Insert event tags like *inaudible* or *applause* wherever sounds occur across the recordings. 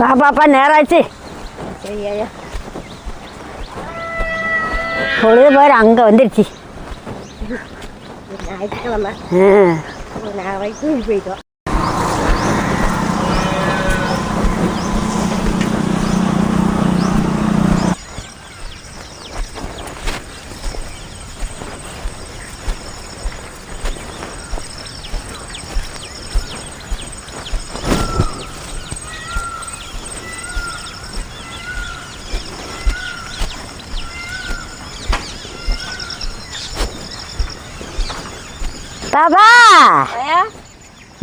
பாப்பாப்பா நேராச்சு. சரி ஐயா பொழுது பாரு அங்கே வந்துருச்சு. இது ஞாயிற்றுக்கிழமை. வரைக்கும் போயிட்டோம் பாப்பா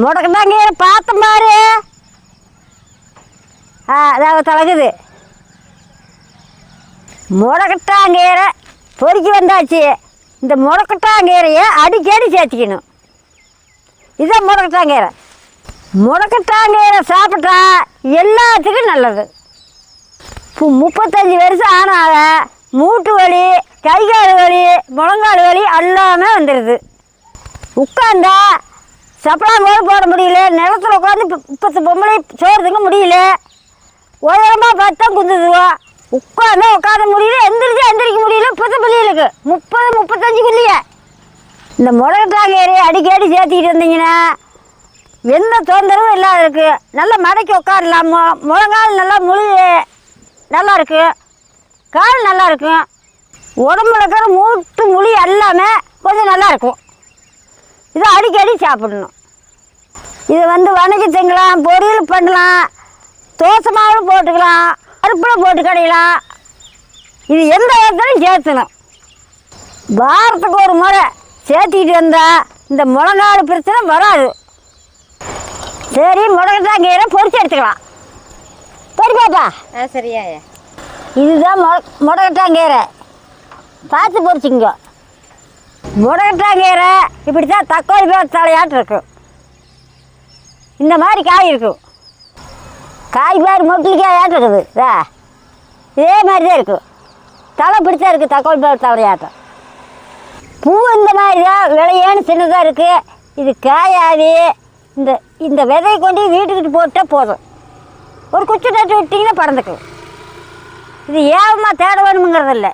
முடக்கட்டாங்க பார்த்தேன் பாரு ஆ அதாவது தலகுது முடக்கட்டாங்கீரை பொறுக்கி வந்தாச்சு. இந்த முடக்கட்டாங்கீரையை அடிக்கடி சேர்த்திக்கணும்? இதான் முடக்கட்டாங்கீரை முடக்கட்டாங்கீரை சாப்பிட்டா எல்லாத்துக்கும் நல்லது. இப்போ முப்பத்தஞ்சு வருஷம் ஆனால மூட்டு வலி கை கால் வலி முழங்கால் வலி எல்லாமே வந்துடுது உட்காந்தா சப்பளாங்கோடு போட முடியல நிலத்துல உட்காந்து இப்பத்து பொம்பளை சோறு திங்க முடியல. உயரமாக பார்த்தா குந்துதுவோம் உட்காந்து உட்கார முடியல எந்திரிச்சு எந்திரிக்க முடியல இப்பத்த பிள்ளைகளுக்கு. முப்பது முப்பத்தஞ்சு பிள்ளைய. இந்த முடக்கட்டாங்க ஏறி அடிக்கடி சேர்த்திக்கிட்டு இருந்தீங்கன்னா எந்த தொந்தரவும் இல்லாத இருக்கு. நல்லா மடக்கி உட்காரலாம் மு முழங்கால் நல்லா முழு நல்லா இருக்கு. கால் நல்லா இருக்கும் உடம்புல இருக்கிற மூட்டு முழி எல்லாமே கொஞ்சம் நல்லா இருக்கும். இதை அடிக்கடி சாப்பிடணும். இது வந்து வணக்கி திங்கலாம் பொரியல் பண்ணலாம் தோசை மாவு போட்டுக்கலாம் பருப்பில் போட்டு கடையலாம். இது எந்த இடத்துலையும் சேர்த்தணும். வாரத்துக்கு ஒரு முறை சேர்த்திக்கிட்டு வந்தால் இந்த முழங்கால் பிரச்சனை வராது. சரி முடக்கட்டாங்கீரை பொரிச்சு எடுத்துக்கலாம். சரி பாப்பா. ஆ சரியா இதுதான் முட முடக்கட்டாங்கீரை பார்த்து பொரிச்சிங்க முடக்கட்டாங்கீரை இப்படி தான் தக்காளி பேர் தலையாட்டு இருக்கும் இந்த மாதிரி காய் இருக்கும். காய் பாரு மொக்கிலிக்காய் ஆட்டம் இருக்குது. இதா? இதே மாதிரி தான் இருக்கும். தலை பிடிச்சா இருக்குது தக்கோல் பாரு தவறை ஆட்டம். பூ இந்த மாதிரி தான் விலையேன்னு சின்னதாக இருக்குது இது காயாதி. இந்த இந்த விதையை கொண்டு வீட்டுக்கிட்டு போட்டால் போதும். ஒரு குச்சி நட்டு விட்டிங்கன்னா பறந்துக்கலாம் இது ஏவமாக தேட வேணுங்கிறது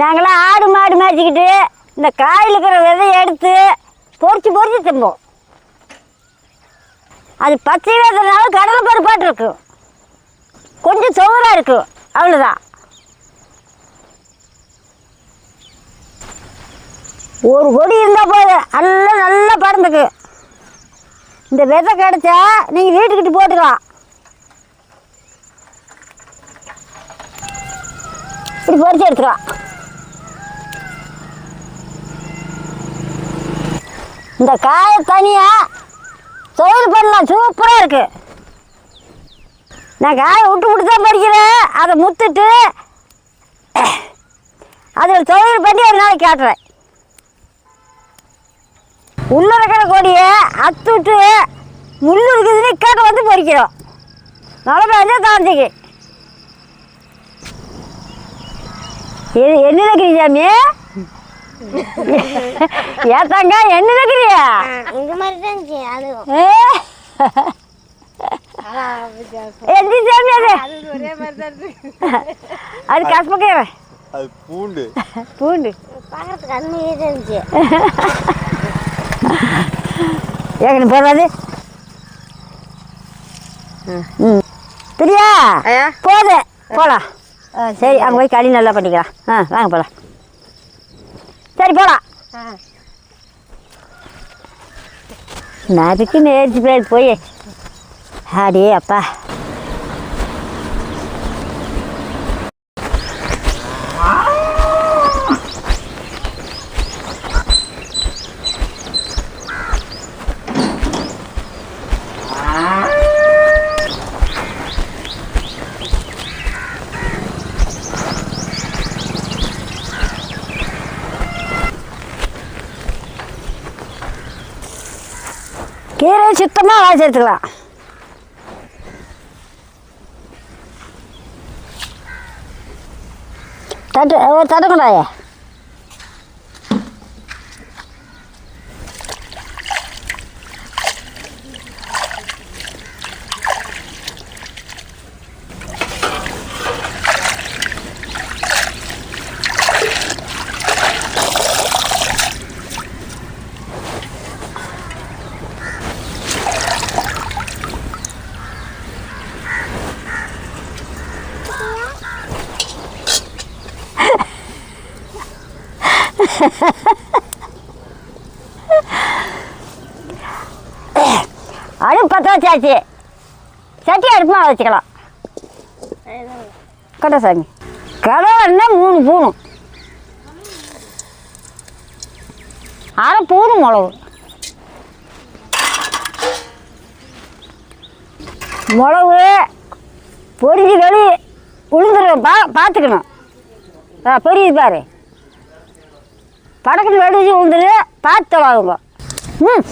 நாங்களாம் ஆடு மாடு மேய்ச்சிக்கிட்டு இந்த காயில் இருக்கிற விதையை எடுத்து பொறிச்சு பொறிச்சு திம்போம். அது பச்சை வேதனால கடலை பருப்பாட்டு இருக்கும் கொஞ்சம் சுவராக இருக்கும் அவ்வளோதான் ஒரு கொடி இருந்தால் போதும் எல்லாம் நல்லா பறந்துக்கு. இந்த விதை கிடைச்சா நீங்கள் வீட்டுக்கிட்டு போட்டுக்கலாம். இப்படி பொறிச்சு எடுத்துக்கலாம். இந்த காயை தனியாக தொழில் பண்ணலாம் சூப்பராக இருக்கு. நான் காயை விட்டு விட்டு தான் பறிக்கிறேன் அதை முத்துட்டு அதில் தொழில் பண்ணி ஒரு நாளைக்கு காட்டுறேன். உள்ள இருக்கிற கொடியை அத்துட்டு முள்ளு முள் இருக்குதுன்னு கேட்ட வந்து பறிக்கிறோம். மழை பெஞ்சா தாழ்ந்துக்கு இது என்ன இருக்கிறீங்க சாமி? *laughs* ஏத்தாங்க என்ன நினைக்கிறியா இந்த மாதிரி தான் இருந்துச்சு அதுவும். எந்த சாமி அது? அது ஒரே மாதிரி தான் இருக்கு. அது கசப்பக்கீரை அது பூண்டு. பூண்டு. பார்க்கறதுக்கு இருந்துச்சு. ஏங்கன்னு போடுறது ம். பிரியா போதும் போகலாம் சரி அங்கே போய் களி நல்லா பண்ணிக்கலாம். ஆ வாங்க போகலாம் சரி போகலாம் ஆ. நதுக்கு நேர்ச்சி பேர் போய் அடே அப்பா. எடுத்துக்கலாம் தட்டு ஒரு தட்டுக்கடாயே *laughs* அடுப்பு பற்ற வச்சாச்சு சட்டி அடுப்புமா வச்சுக்கலாம். கட்ட சாமி. கடவுள்னா மூணு பூணும். அரை பூணும் மிளகு மிளகு பொரிஞ்சு வெளி உளுந்துரு பா பார்த்துக்கணும். ஆ பொரியுது பாரு. படக்குன்னு வெடிச்சு உளுந்துரு பார்த்து தொழாதுங்க ம்.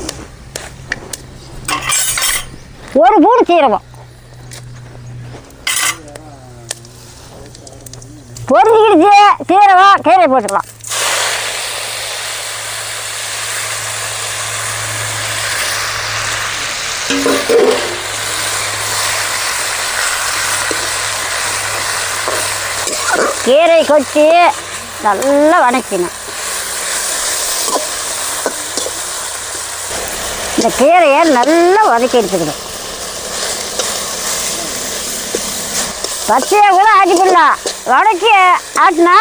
ஒரு பூடு சீரகம். பொறிஞ்சிக்கிடுச்சு சீரகம் கீரை போட்டுக்கலாம். கீரை கொட்டி நல்லா வதக்கணும் இந்த கீரையை நல்லா வதக்கி எடுத்துக்கணும். பச்சையாக கூட ஆட்டி வடக்கி வதக்கி ஆட்டினா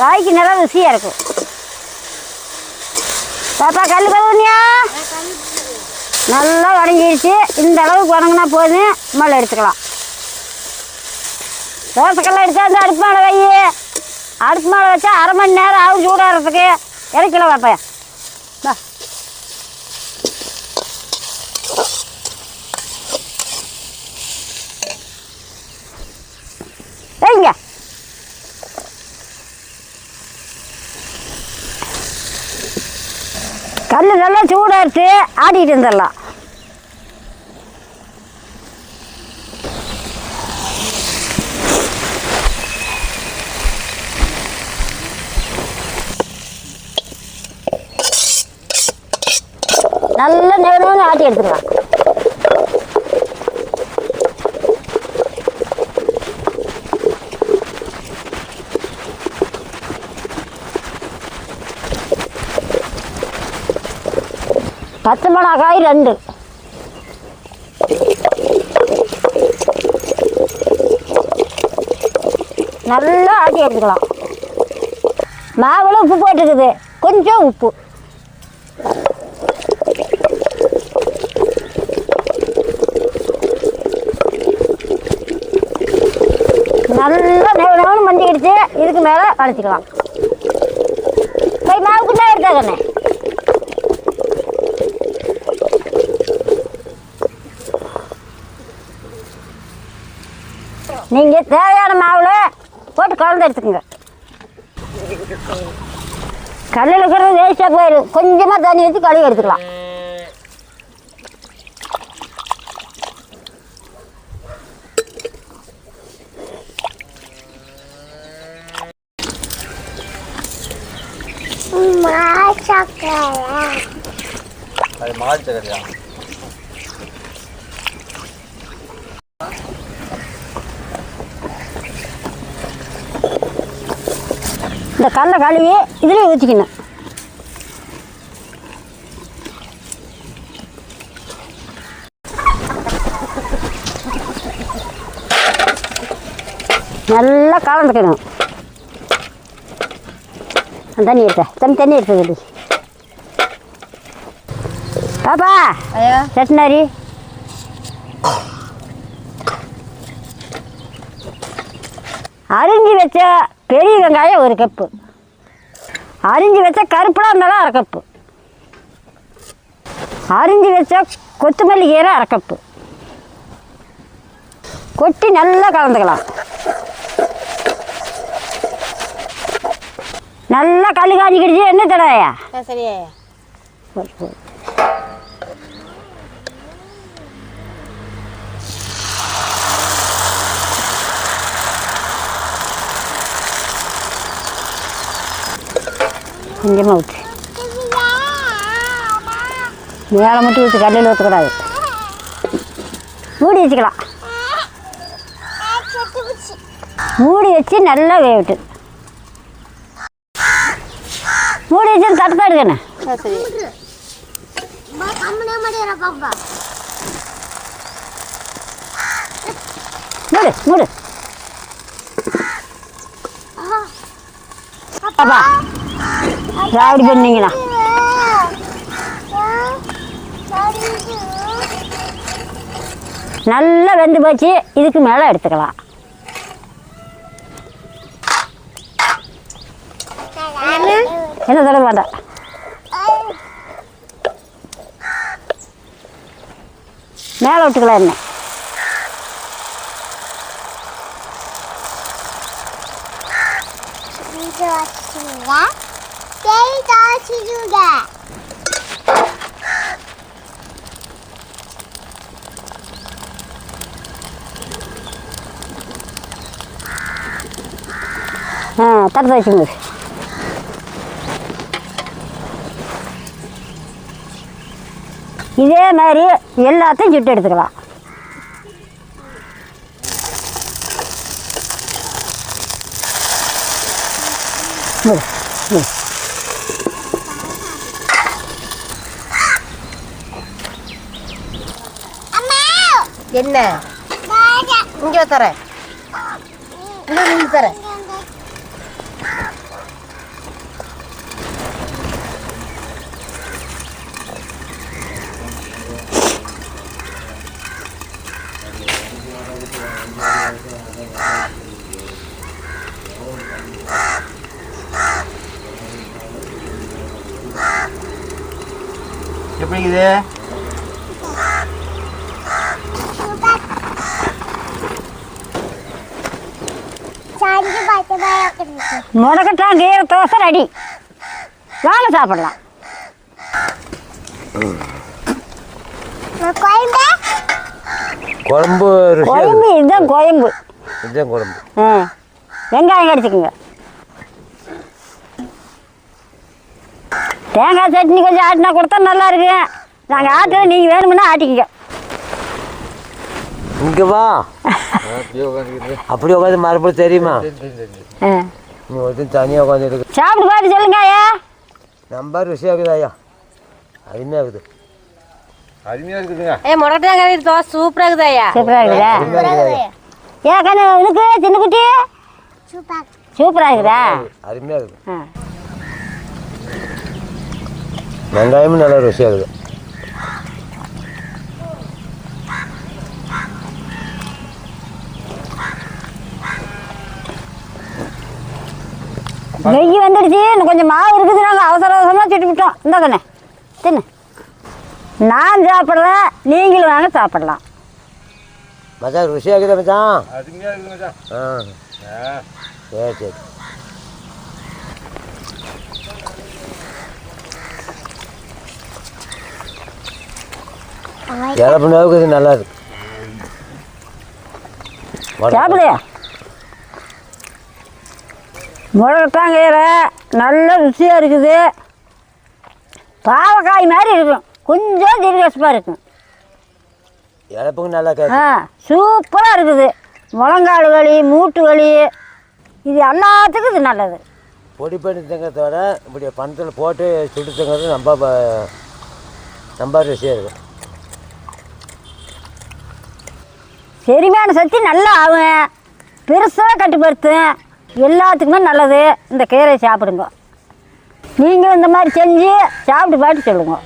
வாய்க்கு நல்லா ருசியாக இருக்கும். பாப்பா கல் கழுவுனியா? நல்லா வதங்கிடுச்சு இந்த அளவுக்கு வதங்கினா போதும். மேலே எடுத்துக்கலாம். தோசைக்கெல்லாம் எடுத்தா அடுப்பு மேலே வை. அடுப்பு மேலே வச்சா அரை மணி நேரம் ஆகும் சூடாகிறதுக்கு. இறக்கில பாப்பா. வைங்க கல் நல்லா சூடாச்சு ஆடிட்டு இருந்துடலாம் நல்லா நேரம் ஆட்டி எடுத்துக்கலாம் பச்சை மிளகாய் ரெண்டு. நல்லா ஆட்டி எடுத்துக்கலாம். மாவுல உப்பு போட்டுருக்குது. கொஞ்சம் உப்பு. இதுக்கு போய் மாவுக்குள்ளே எடுத்தாக்கண்ணே நீங்கள் தேவையான மாவில் போட்டு கலந்து எடுத்துக்கோங்க கல்லில் இருக்கிறது வேஸ்ட்டாக போயிடும் கொஞ்சமாக தண்ணி ஊற்றி கழுவி எடுத்துக்கலாம் அது மாடு இந்த கடலை கழுவி இதுலேயே ஊற்றிக்கணும் நல்லா கலந்துக்கணும். தண்ணி எடுத்த தண்ணி தண்ணி எடுத்தது பாப்பா ஐயா. சட்னாரி அரிஞ்சு வச்ச பெரிய வெங்காயம் ஒரு கப்பு அரிஞ்சு வச்ச கருப்படா இருந்தாலும் அரை கப்பு அரிஞ்சு வச்ச கொத்தமல்லி கீரை அரை கப்பு கொட்டி நல்லா கலந்துக்கலாம். நல்லா கல் காஞ்சிக்கிடுச்சு. என்ன தடவையா? சரியா கொஞ்சமாக ஊற்று மேலே மட்டும் ஊற்று கல்லில் ஊற்றக்கூடாது மூடி வச்சுக்கலாம். மூடி வச்சு நல்லா வேவிட்டு மூடி வச்சு எடுக்கணும். சரி. மூடு மூடு. பாப்பா அப்படி பண்ணீங்கன்னா நல்லா வெந்து போச்சு. இதுக்கு மேலே எடுத்துக்கலாம். என்ன தடவை வேண்டாம் மேலே விட்டுக்கலாம் என்ன? ஆ தட்டு வச்சுங்க இதே மாதிரி எல்லாத்தையும் சுட்டு எடுத்துக்கலாம் ம் இரு. என்ன? இங்க தரேன். இங்க தரேன். எப்படி இது முடக்கட்டான் கீரை தோசை ரெடி. வாங்க சாப்பிடலாம். குழம்பு? குழம்பு இதுதான் குழம்பு. இதுதான் குழம்பு. ஆ வெங்காயம் கடிச்சிக்கோங்க. தேங்காய் சட்னி கொஞ்சம் ஆட்டினா கொடுத்தா நல்லா இருக்கு நாங்கள் ஆட்டுறோம் நீங்கள் வேணுமுன்னா ஆட்டிக்கங்க. இங்கே வா. *laughs* அப்படி உட்காந்து மறுபடியும் தெரியுமா? ஆ. நீ ஒருத்தன் தனியாக உட்காந்துருக்கு சாப்பிட்டு பார்த்து சொல்லுங்க ஐயா. நம்பர் ருசியாக இருக்குது ஐயா. அருமையாக இருக்குது. அருமையாக இருக்குதுங்க. ஏ முடக்கட்டாங்க தோசை சூப்பரா இருக்குது ஐயா. சூப்பராக இருக்குதா ஏன் கண்ணு உனக்கு சின்ன குட்டி சூப்பராக இருக்குதா? அருமையாக இருக்குது. வெங்காயமும் நல்லா ருசியாக இருக்குது. நெய் வந்துடுச்சு. இன்னும் கொஞ்சம் மாவு இருக்குது. நாங்கள் அவசர அவசரமாக சுட்டு விட்டோம். இந்த கண்ணே. தின்னு. நான் சாப்பிட்றேன் நீங்களும் வாங்க சாப்பிடலாம். மச்சான் ருசியாக இருக்குதா மச்சான். ஆ. ஆ. சரி சரி. இது நல்லா இருக்கு. சாப்பிடு முழக்கட்டாங்கீரை நல்ல ருசியாக இருக்குது. பாவக்காய் மாதிரி இருக்கும். கொஞ்சம் தீர்க்கசமாக இருக்கும். இழப்புக்கு நல்லா ஆ சூப்பராக இருக்குது. முழங்கால் வலி மூட்டு வலி இது எல்லாத்துக்கும் இது நல்லது. பொடி பண்ணி தங்கிறதோட இப்படி பணத்தில் போட்டு சுட்டு தங்கிறது ரொம்ப ரொம்ப ருசியாக இருக்கும். செரிமான சக்தி நல்லா ஆகும். பெருசாக கட்டுப்படுத்தும். எல்லாத்துக்குமே நல்லது. இந்த கீரை சாப்பிடுங்க. நீங்களும் இந்த மாதிரி செஞ்சு சாப்பிட்டு பாட்டு சொல்லுங்க.